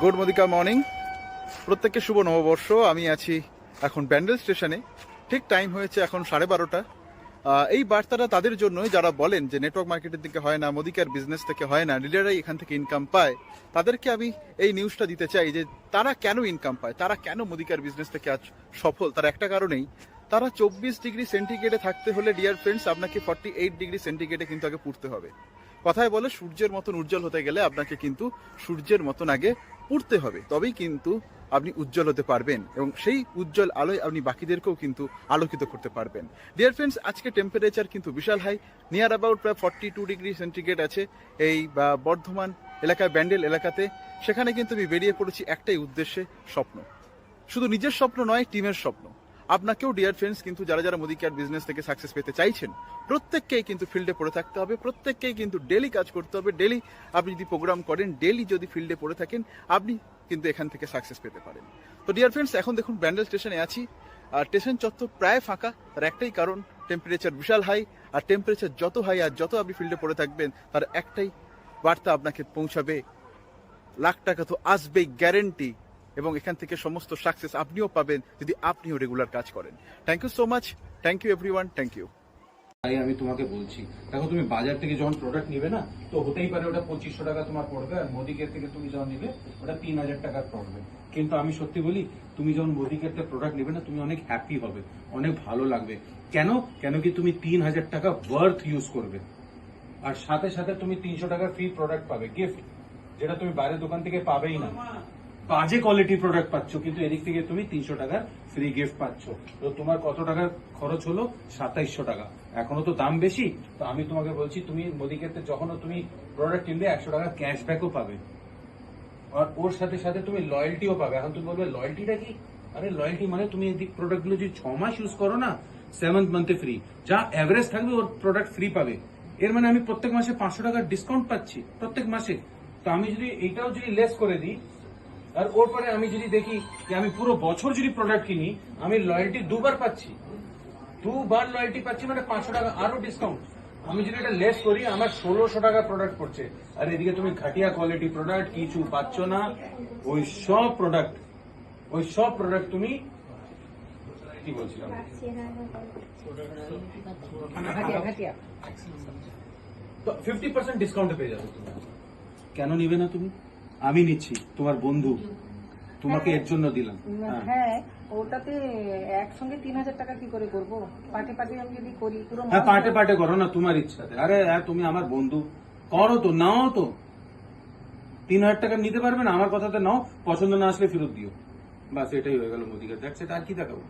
Good মদিকা morning. প্রত্যেককে শুভ নববর্ষ। আমি আছি এখন ব্যান্ডেল স্টেশনে। ঠিক টাইম হয়েছে এখন সাড়ে বারোটা। এই বার্তাটা তাদের জন্যই যারা বলেন যে নেটওয়ার্ক মার্কেটের দিকে হয় না মোদিকার বিজনেস থেকে হয় না ডিলাররাই এখান থেকে ইনকাম পায়, তাদেরকে আমি এই নিউজটা দিতে চাই যে তারা কেন ইনকাম পায়, তারা কেন মোদিকার বিজনেস থেকে আজ সফল? তার একটা কারণেই, তারা চব্বিশ ডিগ্রি সেন্টিগ্রেডে থাকতে হলে ডিয়ার ফ্রেন্ডস আপনাকে ফর্টি এইট ডিগ্রি সেন্টিগ্রেডে কিন্তু আগে পুড়তে হবে। কথায় বলে সূর্যের মতন উজ্জ্বল হতে গেলে আপনাকে কিন্তু সূর্যের মতন আগে পুড়তে হবে। তবেই কিন্তু আপনি উজ্জ্বল হতে পারবেন এবং সেই উজ্জ্বল আলোয় আপনি বাকিদেরকেও কিন্তু আলোকিত করতে পারবেন। ডিয়ার ফ্রেন্ডস আজকে টেম্পারেচার কিন্তু বিশাল হাই নিয়ার অ্যাবাউট প্রায় ফর্টি টু ডিগ্রি সেন্টিগ্রেড আছে এই বা বর্ধমান এলাকায়, ব্যান্ডেল এলাকাতে। সেখানে কিন্তু আমি বেরিয়ে পড়েছি একটাই উদ্দেশ্যে, স্বপ্ন। শুধু নিজের স্বপ্ন নয়, টিমের স্বপ্ন। আপনাকেও ডিয়ার ফ্রেন্ডস কিন্তু যারা যারা মোদি কেয়ার বিজনেস থেকে সাকসেস পেতে চাইছেন, প্রত্যেককেই কিন্তু ফিল্ডে পড়ে থাকতে হবে, প্রত্যেককেই কিন্তু ডেলি কাজ করতে হবে ডেলি আপনি যদি প্রোগ্রাম করেন ডেলি যদি ফিল্ডে পড়ে থাকেন, আপনি কিন্তু এখান থেকে সাকসেস পেতে পারেন। তো ডিয়ার ফ্রেন্ডস এখন দেখুন, ব্যান্ডেল স্টেশনে আছি। আর স্টেশন চত্বর প্রায় ফাঁকা, তার একটাই কারণ টেম্পারেচার বিশাল হাই আর টেম্পারেচার যত হাই আর যত আপনি ফিল্ডে পড়ে থাকবেন, তার একটাই বার্তা আপনাকে পৌঁছাবে। লাখ টাকা তো আসবেই গ্যারেন্টি এবং এখান থেকে সমস্ত সাকসেস আপনিও পাবেন যদি আপনিও রেগুলার কাজ করেন। Thank you so much thank you everyone thank you তাই আমি তোমাকে বলছি, দেখো তুমি বাজার থেকে যখন প্রোডাক্ট নিবে না, তো হতেই পারে ওটা পঁচিশশো টাকা তোমার পড়বে আর মোদিকের থেকে তুমি যখন নিবে, ওটা তিন হাজার টাকার পড়বে। কিন্তু আমি সত্যি বলি, তুমি যখন মোদিকের থেকে প্রোডাক্ট নিবে না, তুমি অনেক হ্যাপি হবে, অনেক ভালো লাগবে। কেন? কেন কি তুমি তিন হাজার টাকা বার্থ ইউজ করবে? আর সাথে সাথে তুমি তিনশো টাকা ফ্রি প্রোডাক্ট পাবে গিফট যেটা তুমি বাইরের দোকান থেকে পাবেই না। বাজে কোয়ালিটি প্রোডাক্ট পাচ্ছ, কিন্তু এদিক থেকে তুমি তিনশো টাকার ফ্রি গিফট পাচ্ছ। তো তোমার কত টাকার খরচ হলো? সাতাইশশো টাকা। এখনও তো দাম বেশি, তো আমি তোমাকে বলছি, তুমি মোদিকেতে যখন তুমি প্রোডাক্ট কিনবে, একশো টাকা ক্যাশব্যাকও পাবে। আর ওর সাথে সাথে তুমি লয়্যালটিও পাবে। এখন তুমি বলবে লয়্যালটিটা কি? আরে লয়্যালটি মানে তুমি এই প্রোডাক্টগুলো যদি ছ মাস ইউজ করো না সেভেন্থ মান্থে ফ্রি যা অ্যাভারেজ থাকবে, ওর প্রোডাক্ট ফ্রি পাবে। এর মানে আমি প্রত্যেক মাসে পাঁচশো টাকার ডিসকাউন্ট পাচ্ছি, প্রত্যেক মাসে। তো আমি যদি এইটাও যদি লেস করে দিই আর ওর পরে আমি যদি দেখি যে আমি পুরো বছর যদি প্রোডাক্ট কিনি আমি লয়্যালটি দুবার পাচ্ছি। দুবার লয়্যালটি পাচ্ছি মানে পাঁচশো টাকা আরও ডিসকাউন্ট আমি যদি এটা লেস করি আমার ষোলোশো টাকা প্রোডাক্ট পড়ছে। আর এদিকে তুমি ঘাটিয়া কোয়ালিটি প্রোডাক্ট কিছু পাচ্ছ না ওই সব প্রোডাক্ট ওই সব প্রোডাক্ট তুমি কি বলছিলাম? তো ফিফটি পার্সেন্ট ডিসকাউন্টে পেয়ে যাবে। তুমি কেন নিবে না তুমি? আমি নিচ্ছি তোমার বন্ধু। তোমাকে এর জন্য দিলাম। হ্যাঁ। হ্যাঁ ওটাতে একসঙ্গে তিন হাজার টাকা কি করে করব? পার্টি পার্টি আমি যদি করি পুরো হ্যাঁ করো না তোমার ইচ্ছাতে। আরে হ্যাঁ তুমি আমার বন্ধু। করো তো নাও তো। তিন হাজার টাকা নিতে পারবে না আমার কথাতে নাও। পছন্দ না আসলে ফেরত দিও। বাস এটাই হয়ে গেল মোদিকে দেখ সেটা আর কি দেখাবো?